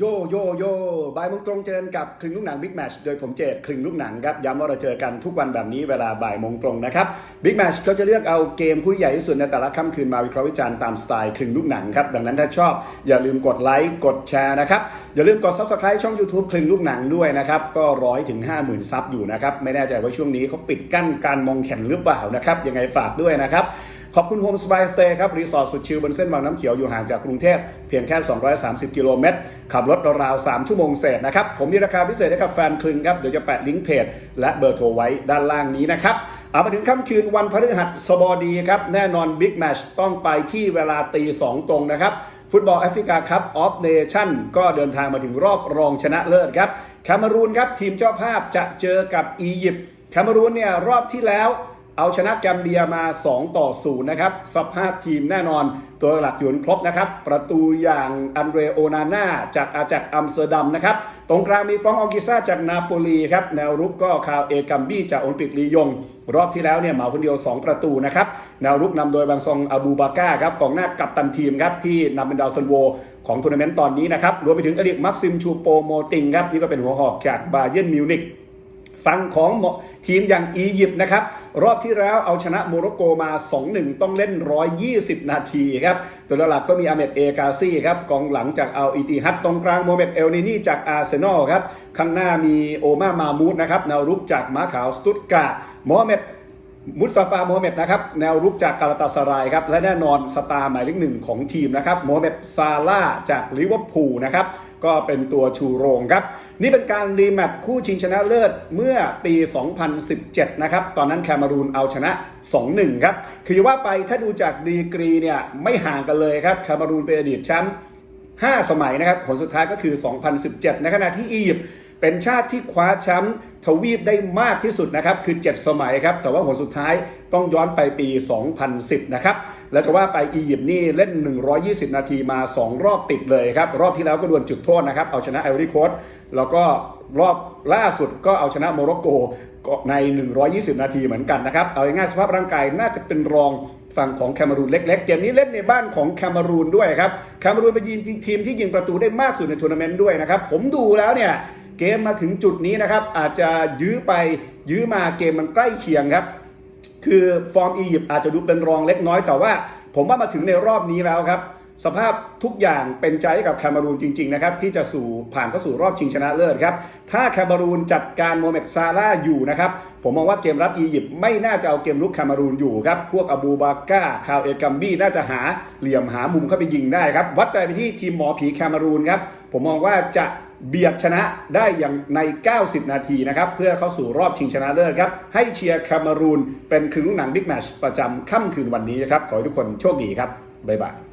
โยโยโยบ่ายโมงตรงเจอกับคลึงลูกหนังบิ๊กแมชโดยผมเจดคลึงลูกหนังครับย้ำว่าเราเจอกันทุกวันแบบนี้เวลาบ่ายโมงตรงนะครับบิ๊กแมชเขาจะเลือกเอาเกมคู่ใหญ่ที่สุดในแต่ละค่ำคืนมาวิเคราะห์วิจารณ์ตามสไตล์คลึงลูกหนังครับดังนั้นถ้าชอบอย่าลืมกดไลค์กดแชร์นะครับอย่าลืมกด subscribe ช่อง YouTube คลึงลูกหนังด้วยนะครับก็ร้อยถึงห้าหมื่นซับอยู่นะครับไม่แน่ใจว่าช่วงนี้เขาปิดกั้นการมองแข่งหรือเปล่านะครับยังไงฝากด้วยนะครับ ขอบคุณโฮมสบายสเตย์ครับ รีสอร์ทสุดชิลบนเส้นวังน้ำเขียวอยู่ห่างจากกรุงเทพเพียงแค่ 230 กิโลเมตร ขับรถราว 3 ชั่วโมงเศษนะครับ ผมมีราคาพิเศษให้กับแฟนคลึงครับ เดี๋ยวจะแปะลิงก์เพจและเบอร์โทรไว้ด้านล่างนี้นะครับเอามาถึงค่ำคืนวันพฤหัสบดีครับ แน่นอนบิ๊กแมชต้องไปที่เวลาตี2ตรงนะครับฟุตบอลแอฟริกาคัพออฟเนชั่นก็เดินทางมาถึงรอบรองชนะเลิศครับแคนารูนครับทีมเจ้าภาพจะเจอกับอียิปต์แคนารูนเนี่ยรอบที่แล้ว เอาชนะแกมเบียมา 2 ต่อ 0 นะครับสภาพทีมแน่นอนตัวหลักอยู่ครบนะครับ ประตูอย่างอันเดรโอนาน่าจากอาจากอัมสเตอร์ดัมนะครับ ตรงกลางมีฟองอองกิซ่าจากนาโปลีครับ แนวรุกก็คาวเอกัมบี้จากโอลิมปิกลียง รอบที่แล้วเนี่ยเหมาคนเดียว 2 ประตูนะครับ แนวรุกนำโดยบางซองอาบูบาก้าครับกองหน้ากัปตันทีมครับที่นำเป็นดาวซันโวของทัวร์นาเมนต์ตอนนี้นะครับรวมไปถึงอดีตมักซิมชูโปโมติงครับนี่ก็เป็นหัวหอกจากบาเย r n m มิวนิก ฝั่งของทีมอย่างอียิปต์นะครับ รอบที่แล้วเอาชนะโมร็อกโกมา 2-1 ต้องเล่น 120 นาทีครับ ตัวหลักก็มีอาเมดเอกาซี่ครับกองหลังจากอัลอิติฮัดตรงกลางโมเมดเอลนินี่จากอาร์เซนอลครับ ข้างหน้ามีโอมามามูดนะครับแนวรุกจากม้าขาวสตุตการ์ดโมฮัมเหม็ด มุสตาฟาโมฮัมเหม็ดนะครับแนวรุกจากกาลาตาสรายครับและแน่นอนสตาร์หมายเลขหนึ่งของทีมนะครับโมฮัมเหม็ดซาลาจากลิเวอร์พูลนะครับก็เป็นตัวชูโรงครับ นี่เป็นการรีแมตช์คู่ชิงชนะเลิศเมื่อปี 2017 นะครับ ตอนนั้นแคนารูนเอาชนะ 2-1 ครับ คือว่าไปถ้าดูจากดีกรีเนี่ยไม่ห่างกันเลยครับแคนารูนเป็นอดีตแชมป์5สมัยนะครับ ผลสุดท้ายก็คือ 2017 ในขณะที่อียิปต์ เป็นชาติที่คว้าแชมป์ทวีปได้มากที่สุดนะครับ คือ 7 สมัยครับ แต่ว่าผลสุดท้ายต้องย้อนไปปี 2010 นะครับ แล้วจะว่าไปอียิปต์นี่เล่น 120 นาทีมา 2 รอบติดเลยครับ รอบที่แล้วก็ดวลจุดโทษนะครับ เอาชนะไอวอรี่โคสต์แล้วก็รอบล่าสุดก็เอาชนะโมร็อกโกใน 120 นาทีเหมือนกันนะครับ เอาง่ายสภาพร่างกายน่าจะเป็นรองฝั่งของแคนารูนเล็ก ๆ เกมนี้เล่นในบ้านของแคนารูนด้วยครับ แคนารูนเป็นทีมที่ยิงประตูได้มากสุดในทัวร์นาเมนต์ด้วยนะครับ ผมดูแล้วเนี่ย เกมมาถึงจุดนี้นะครับ อาจจะยื้อไปยื้อมาเกมมันใกล้เคียงครับ คือฟอร์มอียิปต์อาจจะดูเป็นรองเล็กน้อยแต่ว่า ผมว่ามาถึงในรอบนี้แล้วครับ สภาพทุกอย่างเป็นใจกับแคนารูนจริง ๆ นะครับ ที่จะสู่ผ่านเข้าสู่รอบชิงชนะเลิศครับ ถ้าแคนารูนจัดการโมเมดซาร่าอยู่นะครับ ผมมองว่าเกมรับอียิปต์ไม่น่าจะเอาเกมลุกแคนารูนอยู่ครับ พวกอบูบาก้าคาวเอกัมบี้น่าจะหาเหลี่ยมหามุมเข้าไปยิงได้ครับ วัดใจไปที่ทีมหมอผีแคนารูนครับ ผมมองว่าจะ เบียดชนะได้อย่างใน 90 นาทีนะครับเพื่อเข้าสู่รอบชิงชนะเลิศครับให้เชียร์แคมารูนเป็นคืนลูกหนังบิ๊กแมชประจำค่ำคืนวันนี้นะครับขอให้ทุกคนโชคดีครับบ๊ายบาย